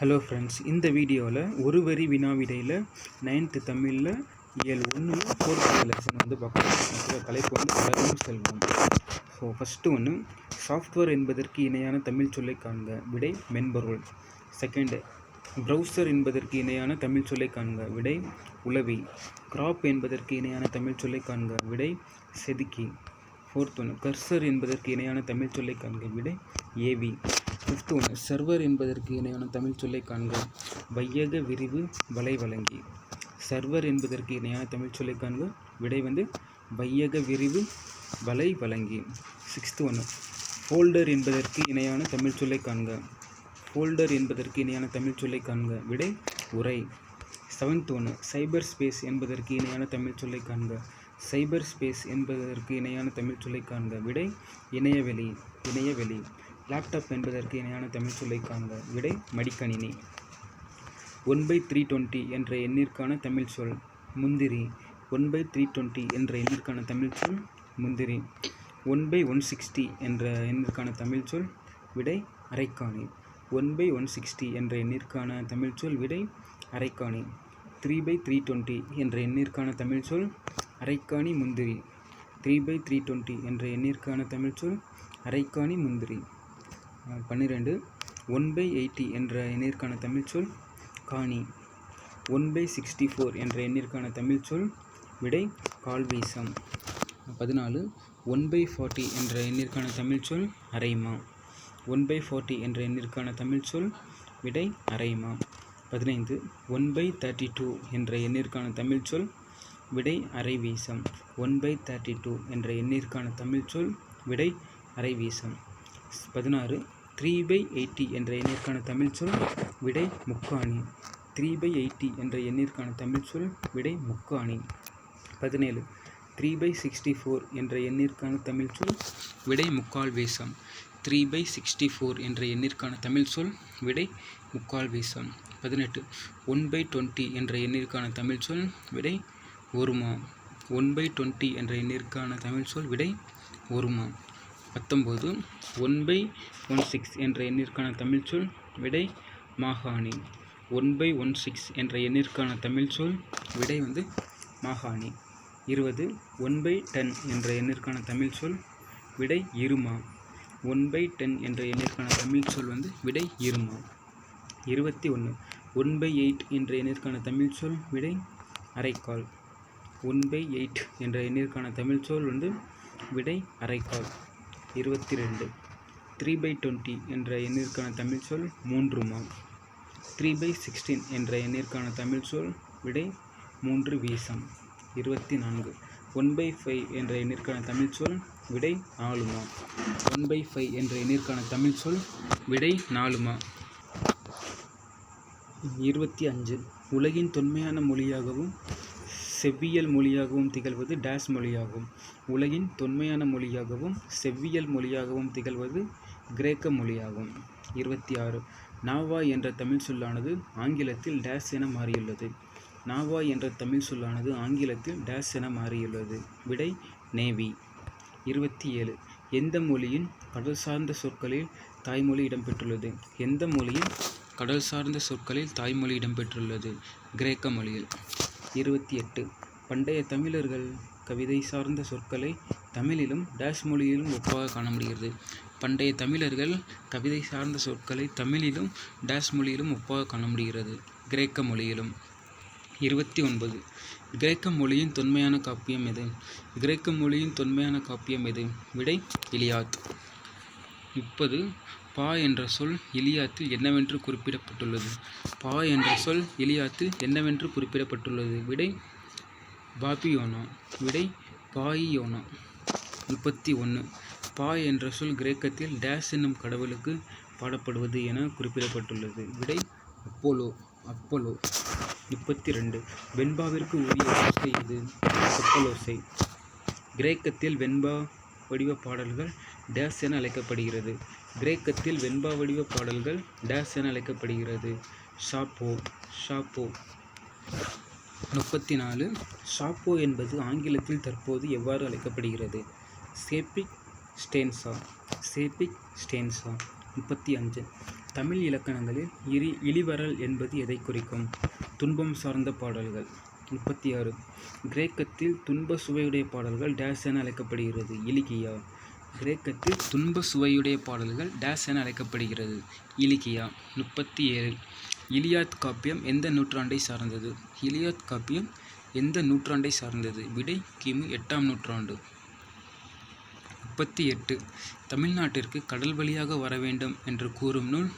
Hello friends இந்த வீடியோவில் ஒரு வரி வினாவிடையில் நைன்த்து தமிழில் இயல் ஒன்று ஃபோர்த் லெசன் வந்து பார்க்கலாம். தலைப்பு வந்து வளரும் செல்வம். ஸோ ஃபஸ்ட்டு ஒன்று சாஃப்ட்வேர் என்பதற்கு இணையான தமிழ் சொல்லை காண்க. விடை மென்பொருள். செகண்டு ப்ரௌசர் என்பதற்கு இணையான தமிழ் சொல்லை காண்க. விடை உளவி. கிராப் என்பதற்கு இணையான தமிழ் சொல்லை காண்க. விடை செதுக்கி. ஃபோர்த் ஒன்று கர்சர் என்பதற்கு இணையான தமிழ் சொல்லை காண்க. விடை ஏவி ஃபிஃப்த் ஒன்று சர்வர் என்பதற்கு இணையான தமிழ் சொல்லை காண்க. வையக விரிவு வலை வழங்கி. சர்வர் என்பதற்கு இணையான தமிழ் சொல்லை காண்க. விடை வந்து வையக விரிவு வலை வழங்கி. சிக்ஸ்த் ஒன்று ஃபோல்டர் என்பதற்கு இணையான தமிழ் சொல்லை காண்க. ஃபோல்டர் என்பதற்கு இணையான தமிழ் சொல்லை காண்க. விடை உரை. செவன்த் ஒன்று சைபர் ஸ்பேஸ் என்பதற்கு இணையான தமிழ் சொல்லை காண்க. சைபர் ஸ்பேஸ் என்பதற்கு இணையான தமிழ் சொல்லை காண்க. விடை இணையவெளி. இணையவெளி. லேப்டாப் என்பதற்கு இணையான தமிழ் சொல்லை காண்க. விடை மடிக்கணினி. ஒன் பை த்ரீ டுவெண்ட்டி என்ற எண்ணிற்கான தமிழ் சொல் முந்திரி. ஒன் பை த்ரீ டுவெண்ட்டி என்ற எண்ணிற்கான தமிழ் சொல் முந்திரி. ஒன் பை ஒன் சிக்ஸ்டி என்ற எண்ணிற்கான தமிழ் சொல் விடை அரைக்காணி. ஒன் பை ஒன் சிக்ஸ்டி என்ற எண்ணிற்கான தமிழ் சொல் விடை அரைக்காணி. த்ரீ பை த்ரீ டுவெண்ட்டி என்ற எண்ணிற்கான தமிழ் சொல் அரைக்காணி முந்திரி. த்ரீ பை த்ரீ டுவெண்ட்டி என்ற எண்ணிற்கான தமிழ் சொல் அரைக்காணி முந்திரி. பன்னிரெண்டு ஒன் பை எயிட்டி என்ற எண்ணிற்கான தமிழ் சொல் காணி. ஒன் பை சிக்ஸ்டி ஃபோர் என்ற எண்ணிற்கான தமிழ் சொல் விடை கால்வீசம். பதினாலு ஒன் பை ஃபார்ட்டி என்ற எண்ணிற்கான தமிழ் சொல் அரைமா. ஒன் பை ஃபார்ட்டி என்ற எண்ணிற்கான தமிழ் சொல் விடை அரைமா. பதினைந்து ஒன் பை தேர்ட்டி டூ என்ற எண்ணிற்கான தமிழ் சொல் விடை அரைவீசம். ஒன் பை தேர்ட்டி டூ என்ற எண்ணிற்கான தமிழ் சொல் விடை அரைவீசம். பதினாறு த்ரீ பை எயிட்டி என்ற எண்ணிற்கான தமிழ் சொல் விடை முக்காணி. த்ரீ பை எயிட்டி என்ற எண்ணிற்கான தமிழ் சொல் விடை முக்காணி. பதினேழு. த்ரீ பை சிக்ஸ்டி ஃபோர் என்ற எண்ணிற்கான தமிழ் சொல் விடை முக்கால் வேஷம். த்ரீ பை சிக்ஸ்டி ஃபோர் என்ற எண்ணிற்கான தமிழ் சொல் விடை முக்கால் வேஷம். பதினெட்டு. ஒன் பை டுவெண்ட்டி என்ற எண்ணிற்கான தமிழ் சொல் விடை ஒருமா. ஒன் பை டுவெண்ட்டி என்ற எண்ணிற்கான தமிழ் சொல் விடை ஒருமா. பத்தொம்போது ஒன் பை ஒன் சிக்ஸ் என்ற எண்ணிற்கான தமிழ் சொல் விடை மாகாணி. ஒன் பை ஒன் சிக்ஸ் என்ற எண்ணிற்கான தமிழ் சொல் விடை வந்து மாகாணி. இருபது ஒன் பை டென் என்ற எண்ணிற்கான தமிழ் சொல் விடை இருமா? ஒன் பை டென் என்ற எண்ணிற்கான தமிழ் சொல் வந்து விடை இருமா? இருபத்தி ஒன்று ஒன் பை எயிட் என்ற எண்ணிற்கான தமிழ் சொல் விடை அரைக்கால். ஒன் பை எயிட் என்ற எண்ணிற்கான தமிழ் சொல் வந்து விடை அரைக்கால். இருபத்தி ரெண்டு த்ரீ பை டுவெண்ட்டி என்ற எண்ணிற்கான தமிழ் சொல் மூன்று மா த்ரீ பை சிக்ஸ்டீன் என்ற எண்ணிற்கான தமிழ் சொல் விடை மூன்று வீசம். இருபத்தி நான்கு ஒன் பை ஃபைவ் என்ற எண்ணிற்கான தமிழ் சொல் விடை நாலுமா ஒன் பை ஃபைவ் என்ற எண்ணிற்கான தமிழ் சொல் விடை நாலுமா இருபத்தி அஞ்சு உலகின் தொன்மையான மொழியாகவும் செவ்வியல் மொழியாகவும் திகழ்வது டேஸ் மொழியாகும். உலகின் தொன்மையான மொழியாகவும் செவ்வியல் மொழியாகவும் திகழ்வது கிரேக்க மொழியாகும். இருபத்தி ஆறு நாவா என்ற தமிழ் சொல்லானது ஆங்கிலத்தில் டேஸ் என மாறியுள்ளது. நாவா என்ற தமிழ் சொல்லானது ஆங்கிலத்தில் டேஸ் என மாறியுள்ளது. விடை நேவி. இருபத்தி ஏழு எந்த மொழியின் கடல் சார்ந்த சொற்களில் தாய்மொழி இடம்பெற்றுள்ளது? எந்த மொழியின் கடல் சார்ந்த சொற்களில் தாய்மொழி இடம்பெற்றுள்ளது? கிரேக்க மொழியில். இருபத்தி எட்டு. பண்டைய தமிழர்கள் கவிதை சார்ந்த சொற்களை தமிழிலும் டேஷ் மொழியிலும் ஒப்பாக காண முடிகிறது. பண்டைய தமிழர்கள் கவிதை சார்ந்த சொற்களை தமிழிலும் டேஷ் மொழியிலும் ஒப்பாக காண முடிகிறது. கிரேக்க மொழியிலும். இருபத்தி ஒன்பது. கிரேக்க மொழியின் தொன்மையான காப்பியம் எது? கிரேக்க மொழியின் தொன்மையான காப்பியம் எது? விடை இலியாத். முப்பது. பா என்ற சொல் இலியாத்தில் என்னவென்று குறிப்பிடப்பட்டுள்ளது. பா என்ற சொல் இலியாத்தில் என்னவென்று குறிப்பிடப்பட்டுள்ளது? விடை பாபியோனா. விடை பாயியோனா. முப்பத்தி ஒன்று பா என்ற சொல் கிரேக்கத்தில் டேஸ் என்னும் கடவுளுக்கு பாடப்படுவது என குறிப்பிடப்பட்டுள்ளது. விடை அப்போலோ. அப்போலோ. முப்பத்தி ரெண்டு வெண்பாவிற்கு உரிய ஓசை இது அப்பலோசை. கிரேக்கத்தில் வெண்பா வடிவ பாடல்கள் டேஸ் என அழைக்கப்படுகிறது. கிரேக்கத்தில் வெண்பா வடிவ பாடல்கள் டேஸ் என அழைக்கப்படுகிறது. ஷாப்போ ஷாப்போ. முப்பத்தி நாலு ஷாப்போ என்பது ஆங்கிலத்தில் தற்போது எவ்வாறு அழைக்கப்படுகிறது? சேப்பிக் ஸ்டேன்சா. சேப்பிக் ஸ்டேன்சா. முப்பத்தி அஞ்சு தமிழ் இலக்கணங்களில் இரி இளிவரல் என்பது எதை குறிக்கும்? துன்பம் சார்ந்த பாடல்கள். முப்பத்தி ஆறு கிரேக்கத்தில் துன்ப சுவையுடைய பாடல்கள் டேஸ் என அழைக்கப்படுகிறது. இலிகியா. கிரேக்கத்தில் துன்ப சுவையுடைய பாடல்கள் டேஸ் என அழைக்கப்படுகிறது. இலிகியா முப்பத்தி ஏழு இலியாத் காப்பியம் எந்த நூற்றாண்டை சார்ந்தது? இலியாத் காப்பியம் எந்த நூற்றாண்டை சார்ந்தது? விடை கிமு எட்டாம் நூற்றாண்டு. முப்பத்தி எட்டு தமிழ்நாட்டிற்கு கடல் வழியாக வர வேண்டும் என்று கூறும் நூல்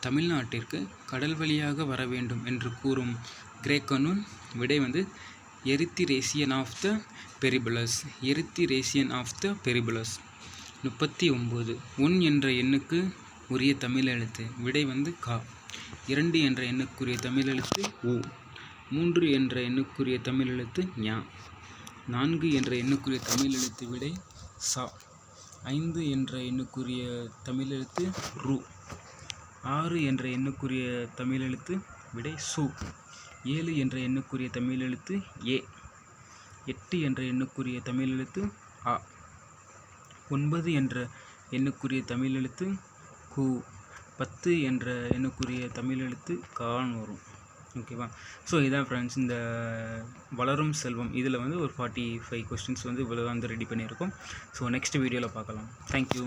தமிழ்நாட்டிற்கு கடல் வழியாக வர வேண்டும் என்று கூறும் கிரேக்க நூல் விடை வந்து எரித்திரேசியன் ஆஃப் த பெரிபுலஸ் எரித்திரேசியன் ஆஃப் த பெரிபுலஸ் முப்பத்தி ஒம்பது உன் என்ற எண்ணுக்கு உரிய தமிழ் எழுத்து. விடை வந்து கா. இரண்டு என்ற எண்ணுக்குரிய தமிழ் எழுத்து ஊ மூன்று என்ற எண்ணுக்குரிய தமிழ் எழுத்து ஞா. நான்கு என்ற எண்ணுக்குரிய தமிழ் எழுத்து விடை சா. ஐந்து என்ற எண்ணுக்குரிய தமிழ் எழுத்து ரு. ஆறு என்ற எண்ணுக்குரிய தமிழ் எழுத்து விடை சு. ஏழு என்ற எண்ணுக்குரிய தமிழ் எழுத்து ஏ. எட்டு என்ற எண்ணுக்குரிய தமிழ் எழுத்து ஆ ஒன்பது என்ற எண்ணுக்குரிய தமிழ் எழுத்து கு பத்து என்ற எண்ணுக்குரிய தமிழ் எழுத்து கான் வரும் ஓகேவா ஸோ இதான் ஃப்ரெண்ட்ஸ் இந்த வளரும் செல்வம். இதில் வந்து ஒரு ஃபார்ட்டி ஃபைவ் கொஸ்டின்ஸ் வந்து இவ்வளோ வந்து ரெடி பண்ணியிருக்கோம். ஸோ நெக்ஸ்ட் வீடியோவில் பார்க்கலாம். தேங்க்யூ